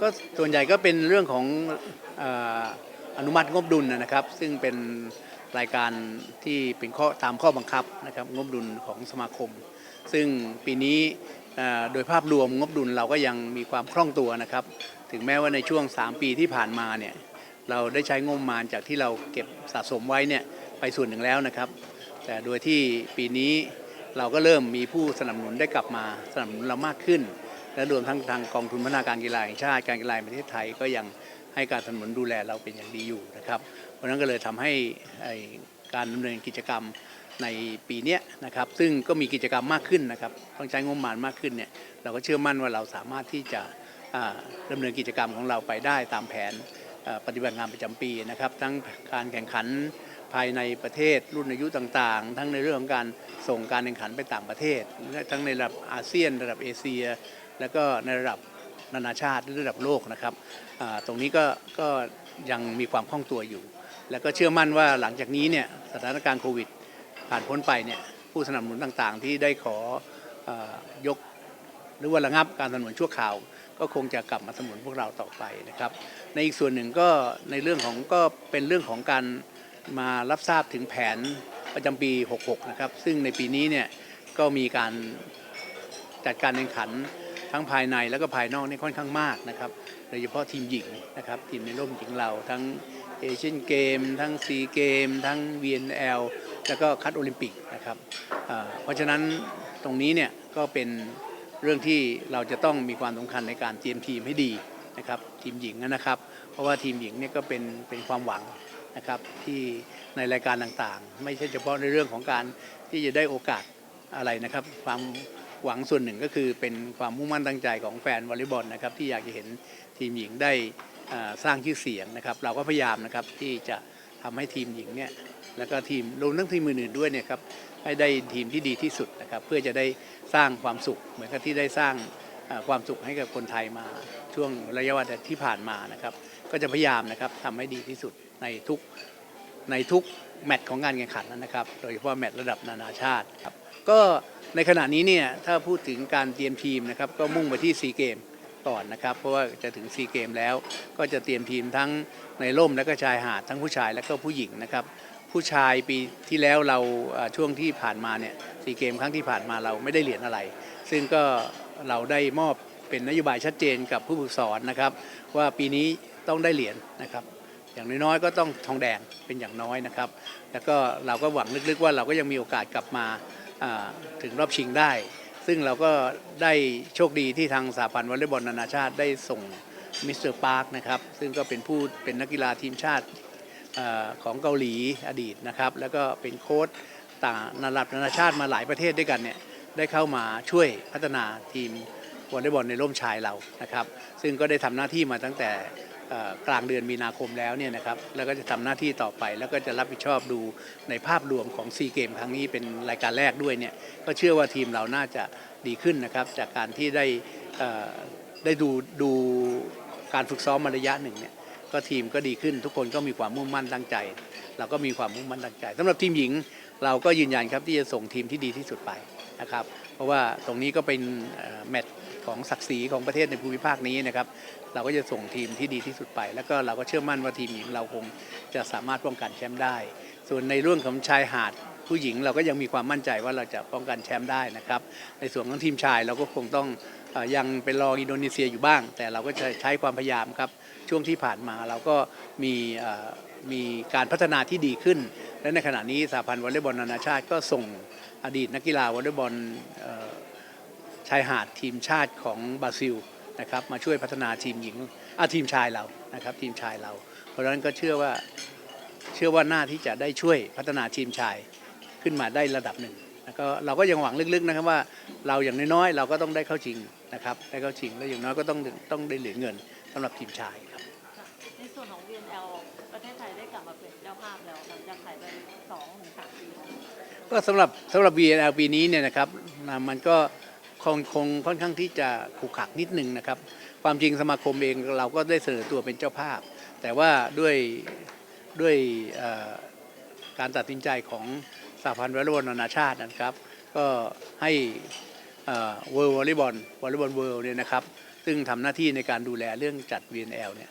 ก็ส่วนใหญ่ก็เป็นเรื่องของอนุมัติงบดุลนะครับ ซึ่งเป็นรายการที่เป็นข้อตามข้อบังคับนะครับงบดุลของสมาคม ซึ่งปีนี้โดยภาพรวมงบดุลเราก็ยังมีความคล่องตัวนะครับ ถึงแม้ว่าในช่วง 3 ปีที่ผ่านมาเนี่ยเราได้ใช้งบมาณจากที่เราเก็บสะสมไว้เนี่ยไปส่วนหนึ่งแล้วนะครับ แต่โดยที่ปีนี้เราก็เริ่มมีผู้สนับสนุนได้กลับมาสนับสนุนเรามากขึ้น และรวมทั้งทางกองทุนพัฒนาการกีฬาแห่งชาติการกีฬาประเทศไทยก็ยังให้การสนับสนุนดูแลเราเป็นอย่างดีอยู่นะครับ เพราะนั้นก็เลยทำให้การดำเนินกิจกรรมในปีนี้นะครับ ซึ่งก็มีกิจกรรมมากขึ้นนะครับต้องใช้งบประมาณมากขึ้นเนี่ยเราก็เชื่อมั่นว่าเราสามารถที่จะอ่าดำเนินกิจกรรมของเราไปได้ตามแผนปฏิบัติงานประจำปีนะครับ ทั้งการแข่งขันภายในประเทศรุ่นอายุต่างๆ ทั้งในเรื่องของการส่งการแข่งขันไปต่างประเทศ ทั้งในระดับอาเซียนระดับเอเชีย แล้วก็ในระดับนานาชาติหรือระดับโลกนะครับตรงนี้ก็ก็ยังมีความคล่องตัวอยู่ แล้วก็เชื่อมั่นว่าหลังจากนี้เนี่ยสถานการณ์โควิด ผ่านพ้นไปเนี่ยผู้สนับสนุนต่างๆ ที่ได้ขอออยกหรือว่าระงับการสนับสนุนชั่วคราว ก็คงจะกลับมาสนับสนุนพวกเราต่อไปนะครับ ในอีกส่วนหนึ่งก็ในเรื่องของก็เป็นเรื่องของการมารับทราบถึงแผนประจำปี 66 นะครับ ซึ่งในปีนี้เนี่ยก็มีการจัดการแข่งขัน ทั้งภายในแล้วก็ภายนอกนี่ค่อนข้างมากนะครับโดยเฉพาะทีมหญิงนะครับทีมในร่มหญิงเราทั้งเอเชียนเกม ทั้งซีเกม ทั้ง VNL แล้วก็คัดโอลิมปิกนะครับเพราะฉะนั้นตรงนี้เนี่ยก็เป็นเรื่องที่เราจะต้องมีความสำคัญในการเตรียมทีมให้ดีนะครับทีมหญิงนะครับ เพราะว่าทีมหญิงเนี่ยก็เป็นเป็นความหวังนะครับที่ในรายการต่างๆ ไม่ใช่เฉพาะในเรื่องของการที่จะได้โอกาสอะไรนะครับ ความ หวังส่วนหนึ่งก็คือเป็นความมุ่งมั่นตั้งใจของแฟนวอลเลย์บอลนะครับที่อยากจะเห็นทีมหญิงได้สร้างชื่อเสียงนะครับ เราก็พยายามนะครับที่จะทำให้ทีมหญิงเนี่ยแล้วก็ทีมรวมทั้งทีมอื่นๆด้วยเนี่ยครับให้ได้ทีมที่ดีที่สุดนะครับเพื่อจะได้สร้างความสุข เหมือนกับที่ได้สร้างความสุขให้กับคนไทยมาช่วงระยะเวลาที่ผ่านมานะครับ ก็จะพยายามนะครับทำให้ดีที่สุดในทุกในทุก แมตช์ของการแข่งขันนะครับ โดยเฉพาะแมตช์ระดับนานาชาติครับก็ในขณะนี้เนี่ยถ้าพูดถึงการเตรียมทีมนะครับก็มุ่งไปที่ซีเกมก่อนนะครับ เพราะว่าจะถึงซีเกมแล้ว ก็จะเตรียมทีมทั้งในร่มและก็ชายหาดทั้งผู้ชายและก็ผู้หญิงนะครับผู้ชายปีที่แล้วเราช่วงที่ผ่านมาเนี่ยซีเกมครั้งที่ผ่านมาเราไม่ได้เหรียญอะไร ซึ่งก็เราได้มอบเป็นนโยบายชัดเจนกับผู้ฝึกสอนนะครับ ว่าปีนี้ต้องได้เหรียญนะครับ อย่างน้อยๆก็ต้องทองแดงเป็นอย่างน้อยนะครับ แล้วก็เราก็หวังลึกๆว่าเราก็ยังมีโอกาสกลับมาถึงรอบชิงได้ ซึ่งเราก็ได้โชคดีที่ทางสหพันธ์วอลเลย์บอลนานาชาติได้ส่งมิสเตอร์ปาร์คนะครับซึ่งก็เป็นผู้เป็นนักกีฬาทีมชาติอของเกาหลีอดีตนะครับแล้วก็เป็นโค้ชต่างระดับนานาชาติมาหลายประเทศด้วยกันเนี่ยได้เข้ามาช่วยพัฒนาทีมวอลเลย์บอลในร่มชายเรานะครับ ซึ่งก็ได้ทำหน้าที่มาตั้งแต่ กลางเดือนมีนาคมแล้วเนี่ยนะครับแล้วก็จะทำหน้าที่ต่อไป แล้วก็จะรับผิดชอบดูในภาพรวมของซีเกมครั้งนี้เป็นรายการแรกด้วยเนี่ยก็เชื่อว่าทีมเราน่าจะดีขึ้นนะครับ จากการที่ได้ได้ดูดูการฝึกซ้อมมาระยะหนึ่งเนี่ยก็ทีมก็ดีขึ้น ทุกคนก็มีความมุ่งมั่นตั้งใจ เราก็มีความมุ่งมั่นตั้งใจสำหรับทีมหญิงเราก็ยืนยันครับที่จะส่งทีมที่ดีที่สุดไปนะครับ เพราะว่าตรงนี้ก็เป็นแมตช์ ของศักดิ์ศรีของประเทศในภูมิภาคนี้นะครับเราก็จะส่งทีมที่ดีที่สุดไป แล้วก็เราก็เชื่อมั่นว่าทีมหญิงเราคงจะสามารถป้องกันแชมป์ได้ ส่วนในเรื่องของชายหาดผู้หญิงเราก็ยังมีความมั่นใจว่าเราจะป้องกันแชมป์ได้นะครับในส่วนของทีมชายเราก็คงต้องยังเป็นรองอินโดนีเซียอยู่บ้าง แต่เราก็จะใช้ความพยายามครับช่วงที่ผ่านมาเราก็มีมีการพัฒนาที่ดีขึ้น และในขณะนี้สหพันธ์วอลเลย์บอลนานาชาติก็ส่งอดีตนักกีฬาวอลเลย์บอล ชายหาดทีมชาติของบราซิลนะครับมาช่วยพัฒนาทีมหญิงอาทีมชายเรานะครับทีมชายเรา เพราะฉะนั้นก็เชื่อว่าเชื่อว่าหน้าที่จะได้ช่วยพัฒนาทีมชายขึ้นมาได้ระดับหนึ่งแล้วก็เราก็ยังหวังลึกๆนะครับว่าเราอย่างน้อยๆเราก็ต้องได้เข้าชิงนะครับได้เข้าชิงแล้วอย่างน้อยก็ต้องต้องได้เหรียญเงินสำหรับทีมชายครับในส่วนของ VNL ประเทศไทยได้กลับมาเป็นเจ้าภาพแล้วหลังจากถ่ายไปสองถึงสามปีแล้วก็สำหรับสำหรับ VNL ปีนี้เนี่ยนะครับนะมันก็ คงคงค่อนข้างที่จะขรุกขักนิดนึงนะครับ ความจริงสมาคมเองเราก็ได้เสนอตัวเป็นเจ้าภาพ แต่ว่าด้วยด้วยการตัดสินใจของสหพันธ์วอลเลย์บอลนานาชาตินะครับ ก็ให้เวิร์ลวอลเลย์บอลวอลเลย์บอลเวิลด์เนี่ยนะครับ ซึ่งทำหน้าที่ในการดูแลเรื่องจัด VNL เนี่ย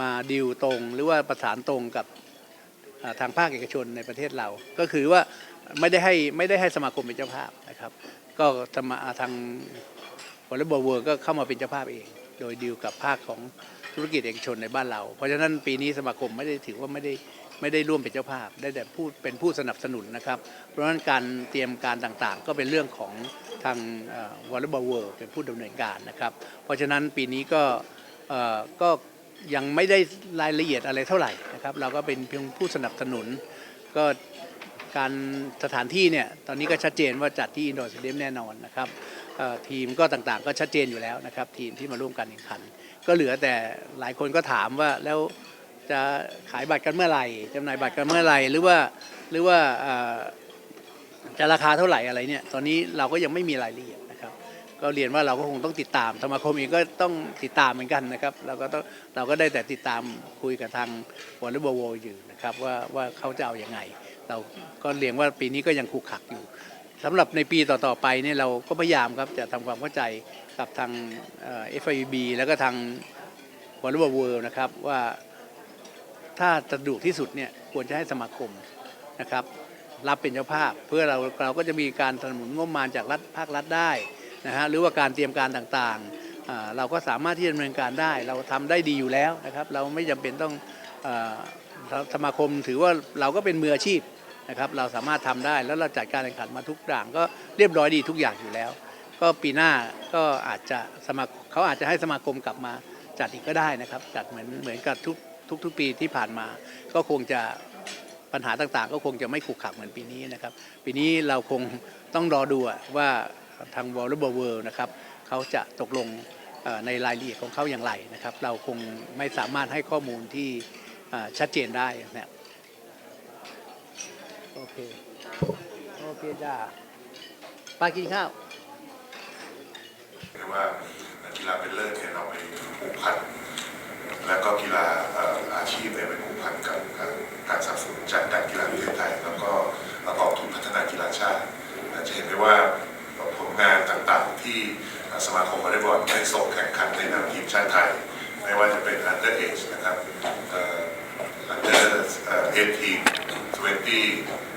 มาดิวตรงหรือว่าประสานตรงกับทางภาคเอกชนในประเทศเรา ก็คือว่าไม่ได้ให้ไม่ได้ให้สมาคมเป็นเจ้าภาพนะครับ ก็สมาทางวอลเลย์บอลเวิร์ก็เข้ามาเป็นเจ้าภาพเอง โดยดีลกับภาคของธุรกิจเอกชนในบ้านเรา เพราะฉะนั้นปีนี้สมาคมไม่ได้ถือว่าไม่ได้ไม่ได้ร่วมเป็นเจ้าภาพ ได้แต่พูดเป็นผู้สนับสนุนนะครับ เพราะฉะนั้นการเตรียมการต่างๆ ก็เป็นเรื่องของทางวอลเลย์บอลเวิร์เป็นผู้ดำเนินการนะครับ เพราะฉะนั้นปีนี้ก็เออก็ยังไม่ได้รายละเอียดอะไรเท่าไหร่นะครับ เราก็เป็นเพียงผู้สนับสนุนก็ การสถานที่เนี่ยตอนนี้ก็ชัดเจนว่าจัดที่อินโดนีเซียแน่นอนนะครับทีมก็ต่างๆ ก็ชัดเจนอยู่แล้วนะครับ ทีมที่มาร่วมการแข่งขัน ก็เหลือแต่หลายคนก็ถามว่าแล้วจะขายบัตรกันเมื่อไหร่จำหน่ายบัตรกันเมื่อไหร่หรือว่าหรือว่าจะราคาเท่าไหร่อะไรเนี่ยตอนนี้เราก็ยังไม่มีรายละเอียดนะครับ ก็เรียนว่าเราก็คงต้องติดตามสมาคมเองก็ต้องติดตามเหมือนกันนะครับเราก็ต้องเราก็ได้แต่ติดตามคุยกับทางวอลเลย์บอลอยู่นะครับว่าว่าเขาจะเอาอย่างไง เราก็เรียนว่าปีนี้ก็ยังขูกขักอยู่สำหรับในปีต่อๆไปเนี่ยเราก็พยายามครับจะทำความเข้าใจกับทางเอ่อ FIB แล้วก็ทางวอลเลย์บอลเวิลด์นะครับว่าถ้าสะดวกที่สุดเนี่ยควรจะให้สมาคมนะครับรับเป็นเจ้าภาพ เพื่อเราเราก็จะมีการสนับสนุนงบประมาณจากรัฐภาครัฐได้นะฮะหรือว่าการเตรียมการต่างๆ เราก็สามารถที่จะดำเนินการได้ เราทำได้ดีอยู่แล้วนะครับ เราไม่จำเป็นต้องอสมาคมถือว่าเราก็เป็นมืออาชีพ นะครับเราสามารถทำได้แล้วเราจัดการแข่งขันมาทุกอย่างก็เรียบร้อยดีทุกอย่างอยู่แล้ว ก็ปีหน้าก็อาจจะสมาเขาอาจจะให้สมาคมกลับมาจัดอีกก็ได้นะครับ จัดเหมือนเหมือนกับทุกทุกทุกปีที่ผ่านมา ก็คงจะปัญหาต่างๆ ก็คงจะไม่ขรุกขระเหมือนปีนี้นะครับ ปีนี้เราคงต้องรอดูว่าทาง v o l l e y b a l l World นะครับเขาจะตกลงในรายละเอียดของเขาอย่างไรนะครับ เราคงไม่สามารถให้ข้อมูลที่ชัดเจนได้นะ โอเค โอเคจ้าไปกินข้าวเรียกว่ากีฬาเป็นเลิศเนี่ยเราไปผูกพันแล้วก็กีฬาอาชีพเนี่ยไปผูกพันกับการสนับสนุนจากการกีฬาประเทศไทยแล้วก็กองทุนพัฒนากีฬาชาติจะเห็นได้ว่าผลงานต่างๆที่สมาคมวอลเลย์บอลได้ส่งแข่งขันในนามทีมชาติไทย ไม่ว่าจะเป็น under age นะครับอ่อ under เอ่อ18 20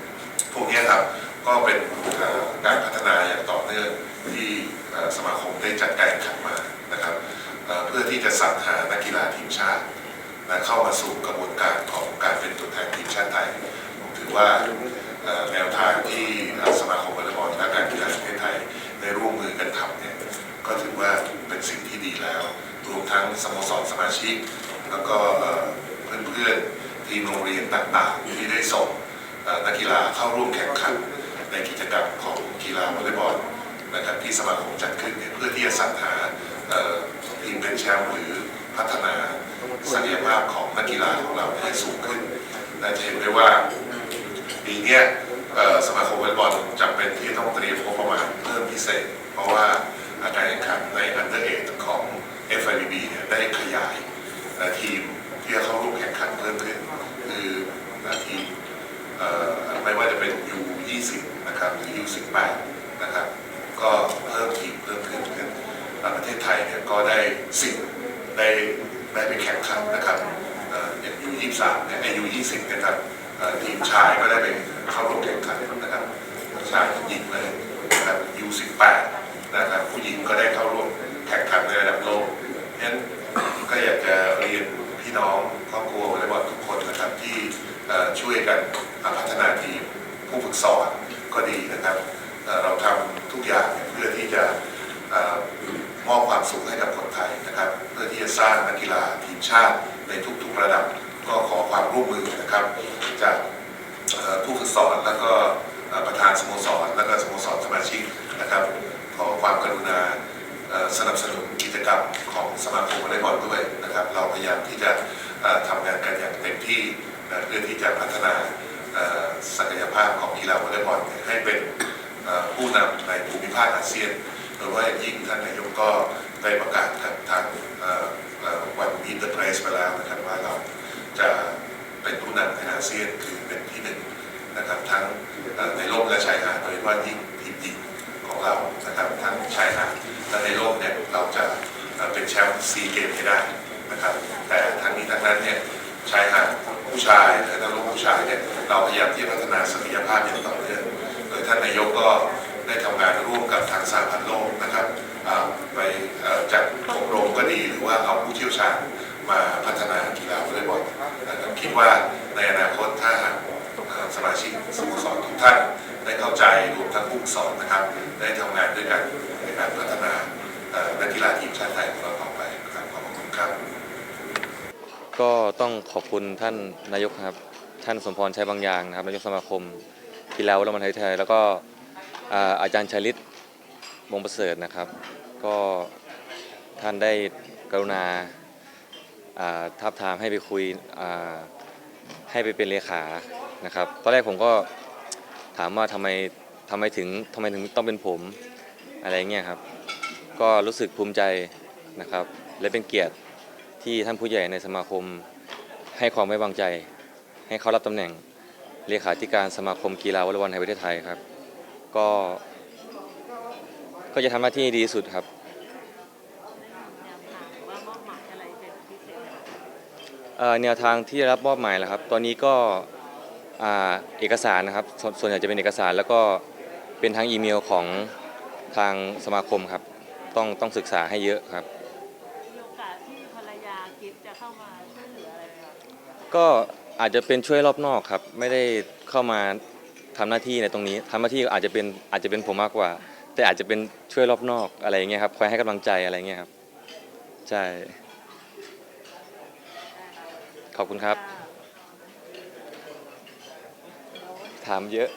พวกนี้ครับก็เป็นการพัฒนาอย่างต่อเนื่องที่สมาคมได้จัดการขันมานะครับเพื่อที่จะสรรหานักกีฬาทีมชาติและเข้ามาสู่กระบวนการของการเป็นตัวแทนทีมชาติไทยผมถือว่าแนวทางที่สมาคมวอลเลย์บอลและการกีฬาแห่งประเทศไทยได้ร่วมมือกันทำเนี่ยก็ถือว่าเป็นสิ่งที่ดีแล้ว รวมทั้งสโมสรสมาชิกเอ่อเพื่อนๆทีมโรงเรียนต่างๆที่ได้ส่ง เอ่อนั กีฬาเข้าร่วมแข่งขันในกิจกรรมของกีฬาวอลเลย์บอลนะครับที่สมาคมจัดขึ้นเนี่ยเพื่อที่จะสรรหาทีมเป็นแชมป์หรือพัฒนาศักยภาพของนักกีฬาของเราให้สูงขึ้นและจะเห็นได้ว่าปีนี้สมาคมวอลเลย์บอลจำเป็นที่ต้องเตรียมงบประมาณเพิ่มพิเศษ เพราะว่าการแข่งขันในอันเดอร์เอทของ FIBB เนี่ยได้ขยายทีมที่จะเข้าร่วม 10 บาทนะครับ ก็เพิ่มทีมเพิ่มขึ้นขึ้นประเทศไทยเนี่ยก็ได้สิทได้ได้ไปแข่งขันนะครับอย่างยู23เนี่ยอายุ20นะครับทีมชายก็ได้ไปเข้าร่วมแข่งขันนะครับชายหญิงเลยนะครับยู18นะครับผู้หญิงก็ได้ ก็ขอความร่วมมือนะครับจากผู้ฝึกสอนแล้วก็ประธานสโมสรแล้วก็สโมสรสมาชิกนะครับ ขอความกรุณาสนับสนุนกิจกรรมของสมาคมวอลเลย์บอลด้วยนะครับ เราพยายามที่จะเอ่อทำงานกันอย่างเต็มที่เพื่อที่จะพัฒนาศักยภาพของกีฬาวอลเลย์บอลให้เป็นผู้นำในภูมิภาคอาเซียนโดยว่ายิ่งท่านนายกก็ได้ประกาศทางวันมีเตอร์เพรสไปแล้วนะครับว่าเรา จะเป็นผู้นำในอาเซียนคือเป็นที่หนึ่งนะครับทั้งในโลกและชายหาดโดยเฉพาะยิ่งทีมหญิงของเรานะครับทั้งชายหาดและในโลกเนี่ยเราจะเป็นแชมป์ซีเกมให้ได้นะครับแต่ทั้งนี้ทั้งนั้นเนี่ยชายหาดผู้ชายและนักรบผู้ชายเนี่ยเราพยายามที่จะพัฒนาศักยภาพอย่างต่อเนื่องโดยท่านนายกก็ได้ทำงานร่วมกับทางสหพันธ์โลกนะครับไปจัดอบรมก็ดีหรือว่าเอาผู้เชี่ยวชาญมาพัฒนากีฬาวอลเลย์บอล คิดว่าในอนาคตถ้าสมาชิกสโมสรทุกท่านได้เข้าใจรวมทั้งผู้สอนนะครับ ได้ทำงานด้วยกันในการพัฒนานักกีฬาทีมชาติไทยของเราต่อไปนะครับขอบคุณครับ ก็ต้องขอบคุณท่านนายกครับ ท่านสมพรชัยบางอย่างนะครับนายกสมาคมกีฬาวอลเลย์บอลไทยแล้วก็อาอาจารย์ชัยฤทธิ์วงประเสริฐนะครับ ก็ท่านได้กรุณา ทับทามให้ไปคุยให้ไปเป็นเลขานะครับตอนแรกผมก็ถามว่าทำไมทำไมถึงทำไมถึงต้องเป็นผมอะไรเงี้ยครับ ก็รู้สึกภูมิใจนะครับ และเป็นเกียรติที่ท่านผู้ใหญ่ในสมาคมให้ความไว้วางใจ ให้เขารับตำแหน่งเลขาธิการสมาคมกีฬาวอลเลย์บอลแห่งประเทศไทยครับ ก็ก็จะทำหน้าที่ดีที่สุดครับ แนวทางที่ได้รับมอบหมายแล้วครับ ตอนนี้ก็อ่าเอกสารนะครับสวนส่วนใหญ่จะเป็นเอกสารแล้วก็เป็นทั้งอีเมลของทางสมาคมครับ ต้องต้องศึกษาให้เยอะครับ มีโอกาสที่ภรรยากิฟจะเข้ามาช่วยเหลืออะไรไหมคะก็อาจจะเป็นช่วยรอบนอกครับ ไม่ได้เข้ามาทำหน้าที่ในตรงนี้ทำหน้าที่อาจจะเป็นอาจจะเป็นผมมากกว่า แต่อาจจะเป็นช่วยรอบนอกอะไรอย่างเงี้ยครับคอยให้กำลังใจอะไรเงี้ยครับใช่ ขอบคุณครับ ถามเยอะ